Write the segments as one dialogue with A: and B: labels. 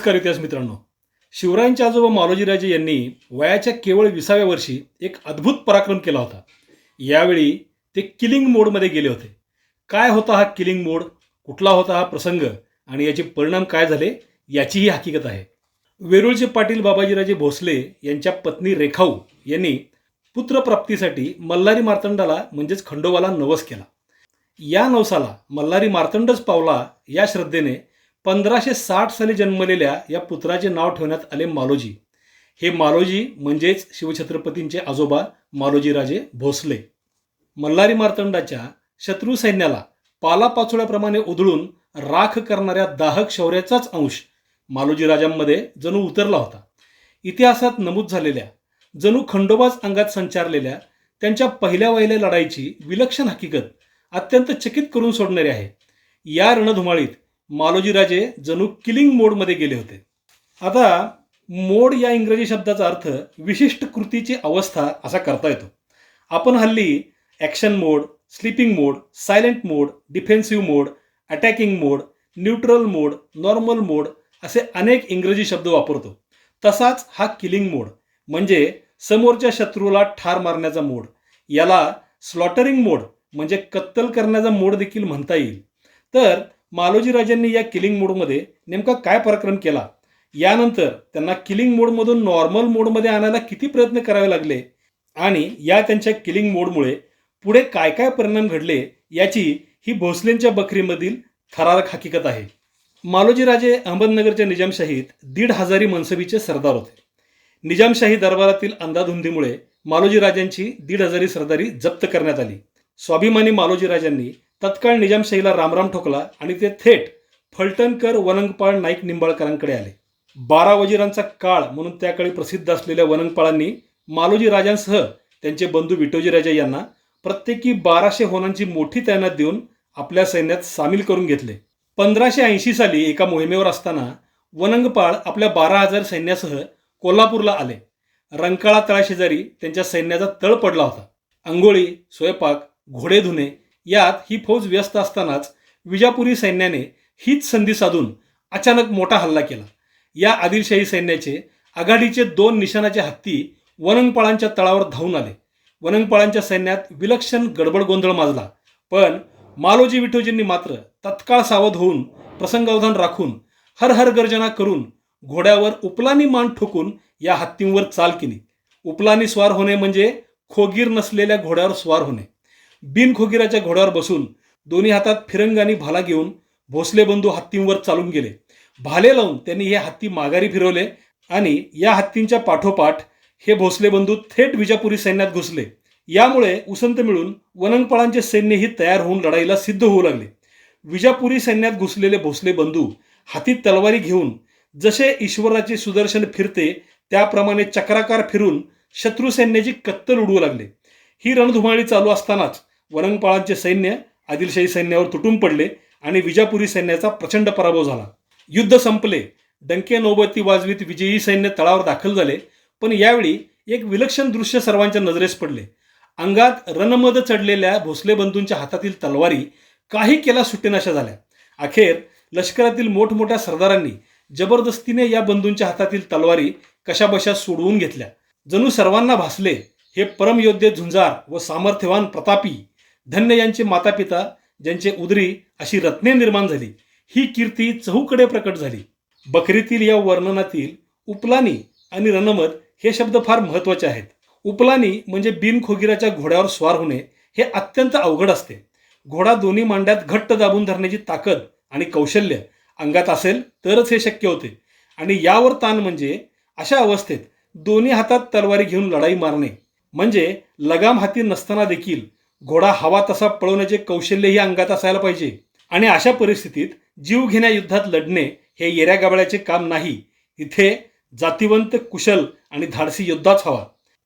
A: नमस्कार इतिहास मित्रांनो. शिवरायांचे आजोबा मालोजीराजे यांनी वयाच्या केवळ विसाव्या वर्षी एक अद्भुत पराक्रम केला होता. यावेळी ते किलिंग मोडमध्ये गेले होते. काय होता हा किलिंग मोड? कुठला होता हा प्रसंग? आणि याचे परिणाम काय झाले? याचीही हकीकत आहे. वेरूळचे पाटील बाबाजीराजे भोसले यांच्या पत्नी रेखाऊ यांनी पुत्रप्राप्तीसाठी मल्हारी मार्तंडाला म्हणजेच खंडोबाला नवस केला. या नवसाला मल्हारी मार्तंडच पावला या श्रद्धेने पंधराशे साठ साली जन्मलेल्या या पुत्राचे नाव ठेवण्यात आले मालोजी. हे मालोजी म्हणजेच शिवछत्रपतींचे आजोबा मालोजीराजे भोसले. मल्हारी मार्तंडाच्या शत्रू सैन्याला पालापाचोळ्याप्रमाणे उधळून राख करणाऱ्या दाहक शौर्याचाच अंश मालोजी राजांमध्ये जणू उतरला होता. इतिहासात नमूद झालेल्या जणू खंडोबाज अंगात संचारलेल्या त्यांच्या पहिल्या वहिल्या लढाईची विलक्षण हकीकत अत्यंत चकित करून सोडणारी आहे. या रणधुमाळीत मालोजीराजे जणू किलिंग मोडमध्ये गेले होते. आता मोड या इंग्रजी शब्दाचा अर्थ विशिष्ट कृतीची अवस्था असा करता येतो. आपण हल्ली action mode sleeping mode silent mode defensive mode attacking mode neutral mode normal mode असे अनेक इंग्रजी शब्द वापरतो. तसाच हा किलिंग मोड म्हणजे समोरच्या शत्रूला ठार मारण्याचा मोड याला स्लॉटरिंग मोड म्हणजे कत्तल करण्याचा मोड देखील म्हणता येईल. तर मालोजीराजांनी या किलिंग मोडमध्ये नेमका काय पराक्रम केला? यानंतर त्यांना किलिंग मोडमधून नॉर्मल मोडमध्ये आणायला किती प्रयत्न करावे लागले? आणि या त्यांच्या किलिंग मोडमुळे पुढे काय काय परिणाम घडले याची ही भोसलेंच्या बकरीमधील थरारक हकीकत आहे. मालोजीराजे अहमदनगरच्या निजामशाहीत दीड हजारी मनसबीचे सरदार होते. निजामशाही दरबारातील अंधाधुंदीमुळे मालोजी राजांची दीड हजारी सरदारी जप्त करण्यात आली. स्वाभिमानी मालोजी राजांनी तत्काळ निजामशाहीला रामराम ठोकला आणि ते थेट फलटणकर वनंगपाळ नाईक निंबाळकरांकडे आले. बारा वजिरांचा काळ म्हणून त्याकाळी प्रसिद्ध असलेल्या वनंगपाळांनी मालोजी राजांसह त्यांचे बंधू विठोजी राजा यांना प्रत्येकी बाराशे होनांची मोठी तैनात देऊन आपल्या सैन्यात सामील करून घेतले. पंधराशे ऐंशी साली एका मोहिमेवर असताना वनंगपाळ आपल्या बारा हजार सैन्यासह कोल्हापूरला आले. रंकाळा तळाशेजारी त्यांच्या सैन्याचा तळ पडला होता. आंघोळी स्वयंपाक घोडे धुणे यात ही फौज व्यस्त असतानाच विजापुरी सैन्याने हीच संधी साधून अचानक मोठा हल्ला केला. या आदिलशाही सैन्याचे आघाडीचे दोन निशाणाचे हत्ती वनंगपाळांच्या तळावर धावून आले. वनंगपाळांच्या सैन्यात विलक्षण गडबड गोंधळ माजला. पण मालोजी विठोजींनी मात्र तत्काळ सावध होऊन प्रसंगावधान राखून हर हर गर्जना करून घोड्यावर उपलानी मान ठोकून या हत्तींवर चाल केली. उपलानी स्वार होणे म्हणजे खोगीर नसलेल्या घोड्यावर स्वार होणे. बिनखोगिराच्या घोड्यावर बसून दोन्ही हातात फिरंग आणि भाला घेऊन भोसले बंधू हत्तींवर चालून गेले. भाले लावून त्यांनी हे हत्ती माघारी फिरवले आणि या हत्तींच्या पाठोपाठ हे भोसले बंधू थेट विजापुरी सैन्यात घुसले. यामुळे उसंत मिळून वनंगपाळांचे सैन्यही तयार होऊन लढाईला सिद्ध होऊ लागले. विजापुरी सैन्यात घुसलेले भोसले बंधू हाती तलवारी घेऊन जसे ईश्वराचे सुदर्शन फिरते त्याप्रमाणे चक्राकार फिरून शत्रू सैन्याची कत्तल उडवू लागले. ही रणधुमाळी चालू असतानाच वरंगपाळांचे सैन्य आदिलशाही सैन्यावर तुटून पडले आणि विजापुरी सैन्याचा प्रचंड पराभव झाला. युद्ध संपले. डंके नौबती वाजवीत विजयी सैन्य तळावर दाखल झाले पण यावेळी एक विलक्षण दृश्य सर्वांच्या नजरेस पडले. अंगात रणमद चढलेल्या भोसले बंधूंच्या हातातील तलवारी काही केला सुट्टेनाशा झाल्या. अखेर लष्करातील मोठमोठ्या सरदारांनी जबरदस्तीने या बंधूंच्या हातातील तलवारी कशाबशा सोडवून घेतल्या. जणू सर्वांना भासले हे परमयोद्धे झुंजार व सामर्थ्यवान प्रतापी धन्य यांचे मातापिता ज्यांचे उदरी अशी रत्ने निर्माण झाली. ही कीर्ती चहूकडे प्रकट झाली. बकरीतील या वर्णनातील उपलानी आणि रणमत हे शब्द फार महत्त्वाचे आहेत. उपलानी म्हणजे बिनखोगिराच्या घोड्यावर स्वार होणे हे अत्यंत अवघड असते. घोडा दोन्ही मांड्यात घट्ट दाबून धरण्याची ताकद आणि कौशल्य अंगात असेल तरच हे शक्य होते. आणि यावर ताण म्हणजे अशा अवस्थेत दोन्ही हातात तलवारी घेऊन लढाई मारणे. म्हणजे लगाम हाती नसताना देखील घोडा हवा तसा पळवण्याचे कौशल्यही अंगात असायला पाहिजे. आणि अशा परिस्थितीत जीव घेण्या युद्धात लढणे हे येऱ्या गाबळ्याचे काम नाही. इथे जातिवंत कुशल आणि धाडसी योद्धाच हवा.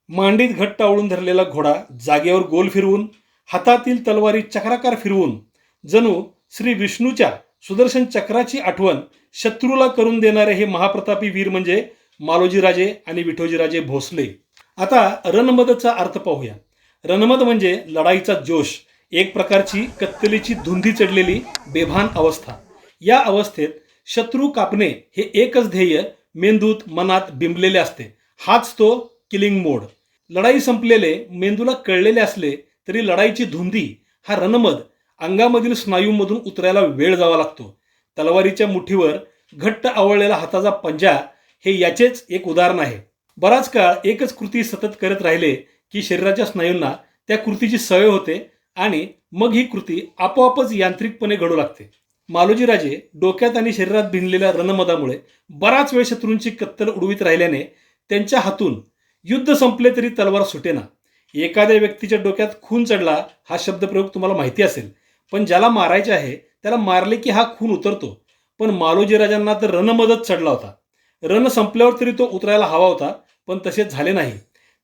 A: मांडीत घट्ट आवळून धरलेला घोडा जागेवर गोल फिरवून हातातील तलवारी चक्राकार फिरवून जणू श्री विष्णूच्या सुदर्शन चक्राची आठवण शत्रूला करून देणारे हे महाप्रतापी वीर म्हणजे मालोजीराजे आणि विठोजीराजे भोसले. आता रणमदचा अर्थ पाहूया. रणमत म्हणजे लढाईचा जोश एक प्रकारची कत्तलीची धुंदी चढलेली बेभान अवस्था. या अवस्थेत शत्रू कापणे हे एकच ध्येय मेंदूत मनात बिंबलेले असते. हाच तो किलिंग मोड. लढाई संपलेले मेंदूला कळलेले असले तरी लढाईची धुंदी हा रणमद अंगामधील स्नायूमधून उतरायला वेळ जावा लागतो. तलवारीच्या मुठीवर घट्ट आवळलेला हाताचा पंजा हे याचेच एक उदाहरण आहे. बराच काळ एकच कृती सतत करत राहिले की शरीराच्या स्नायूंना त्या कृतीची सवय होते आणि मग ही कृती आपोआपच यांत्रिकपणे घडू लागते. मालोजीराजे डोक्यात आणि शरीरात भिनलेल्या रणमदामुळे बराच वेळ शत्रूंची कत्तल उडवीत राहिल्याने त्यांच्या हातून युद्ध संपले तरी तलवार सुटेना. एखाद्या व्यक्तीच्या डोक्यात खून चढला हा शब्दप्रयोग तुम्हाला माहिती असेल. पण ज्याला मारायचे आहे त्याला मारले की हा खून उतरतो. पण मालोजीराजांना तर रणमदत चढला होता. रण संपल्यावर तरी तो उतरायला हवा होता पण तसे झाले नाही.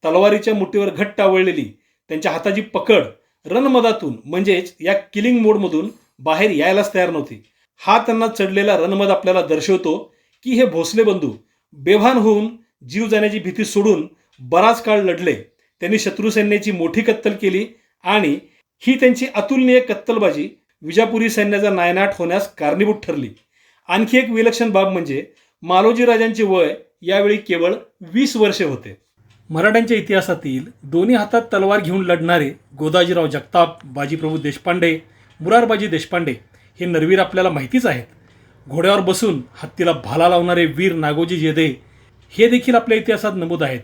A: तलवारीच्या मुठीवर घट्ट आवळलेली त्यांच्या हाताची पकड रणमदातून म्हणजेच या किलिंग मोडमधून बाहेर यायलाच तयार नव्हती. हा त्यांना चढलेला रणमद आपल्याला दर्शवतो की हे भोसले बंधू बेभान होऊन जीव जाण्याची भीती सोडून बराच काळ लढले. त्यांनी शत्रू सैन्याची मोठी कत्तल केली आणि ही त्यांची अतुलनीय कत्तलबाजी विजापुरी सैन्याचा नायनाट होण्यास कारणीभूत ठरली. आणखी एक विलक्षण बाब म्हणजे मालोजी राजांचे वय यावेळी केवळ वीस वर्षे होते. मराठ्यांच्या इतिहासातील दोन्ही हातात तलवार घेऊन लढणारे गोदाजीराव जगताप बाजीप्रभू देशपांडे मुरारबाजी देशपांडे हे नरवीर आपल्याला माहितीच आहेत. घोड्यावर बसून हत्तीला भाला लावणारे वीर नागोजी जेधे हे देखील आपल्या इतिहासात नमूद आहेत.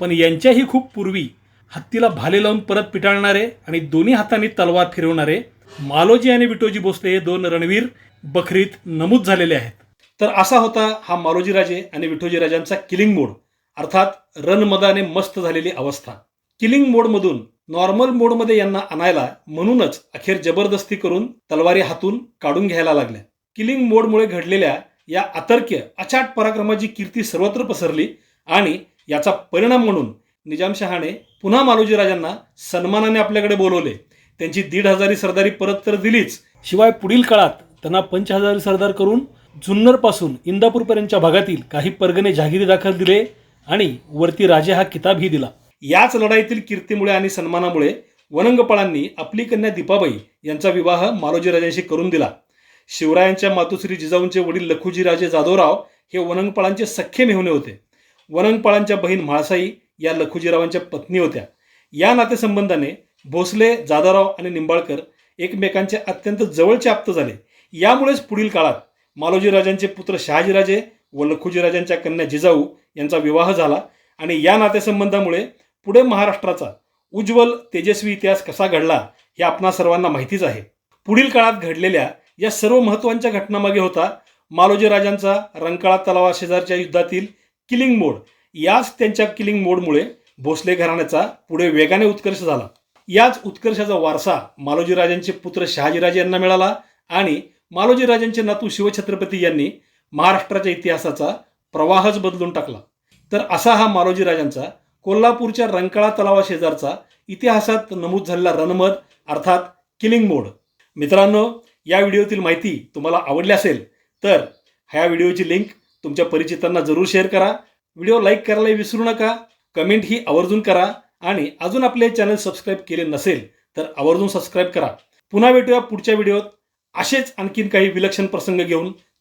A: पण यांच्याही खूप पूर्वी हत्तीला भाले लावून परत पिटाळणारे आणि दोन्ही हातांनी तलवार फिरवणारे मालोजी आणि विटोजी भोसले हे दोन रणवीर बखरीत नमूद झालेले आहेत. तर असा होता हा मालोजी राजे आणि विठोजी राजांचा किलिंग मोड. अर्थात रणमदाने मस्त झालेली अवस्था. किलिंग मोडमधून नॉर्मल मोडमध्ये यांना आणायला म्हणूनच अखेर जबरदस्ती करून तलवारी हातून काढून घ्यायला लागल्या किलिंग मोडमुळे घडलेल्या या अतर्क्य अचाट पराक्रमाची कीर्ती सर्वत्र पसरली आणि याचा परिणाम म्हणून निजामशहाने पुन्हा मालोजी राजांना सन्मानाने आपल्याकडे बोलवले. त्यांची दीड हजारी सरदारी परत तर दिलीच. शिवाय पुढील काळात त्यांना पंच हजारी सरदार करून जुन्नरपासून इंदापूरपर्यंतच्या भागातील काही परगणे जहागिरी दाखल दिले. आणि वरती राजे हा किताबही दिला. याच लढाईतील कीर्तीमुळे आणि सन्मानामुळे वनंगपाळांनी आपली कन्या दीपाबाई यांचा विवाह मालोजी राजांशी करून दिला. शिवरायांच्या मातोश्री जिजाऊंचे वडील लखुजीराजे जाधवराव हे वनंगपाळांचे सख्खे मेहुणे होते. वनंगपाळांच्या बहीण म्हाळसाई या लखुजीरावांच्या पत्नी होत्या. या नातेसंबंधाने भोसले जाधवराव आणि निंबाळकर एकमेकांचे अत्यंत जवळचे आप्त झाले. यामुळेच पुढील काळात मालोजी राजांचे पुत्र शहाजीराजे व लखुजी राजांच्या कन्या जिजाऊ यांचा विवाह झाला आणि या नातेसंबंधामुळे पुढे महाराष्ट्राचा उज्ज्वल तेजस्वी इतिहास कसा घडला हे आपणा सर्वांना माहितीच आहे. पुढील काळात घडलेल्या या सर्व महत्त्वांच्या घटनामागे होता मालोजी राजांचा रंकाळा तलावा शेजारच्या युद्धातील किलिंग मोड. याच त्यांच्या किलिंग मोडमुळे भोसले घराण्याचा पुढे वेगाने उत्कर्ष झाला. याच उत्कर्षाचा वारसा मालोजी राजांचे पुत्र शहाजीराजे यांना मिळाला आणि मालोजी राजांचे नातू शिवछत्रपती यांनी महाराष्ट्राच्या इतिहासाचा प्रवाहच बदलून टाकला. तर असा हा मालोजी राजांचा कोल्हापूरच्या रंकाळा तलावा शेजारचा इतिहासात नमूद झालेला रणमद अर्थात किलिंग मोड. मित्रांनो या व्हिडिओतील माहिती तुम्हाला आवडली असेल तर ह्या व्हिडिओची लिंक तुमच्या परिचितांना जरूर शेअर करा. व्हिडिओ लाईक करायला विसरू नका कमेंट ही आवर्जून करा आणि अजून आपले चॅनल सबस्क्राईब केले नसेल तर आवर्जून सबस्क्राईब करा. पुन्हा भेटूया पुढच्या व्हिडिओत. असेच आणखीन काही विलक्षण प्रसंग घेऊन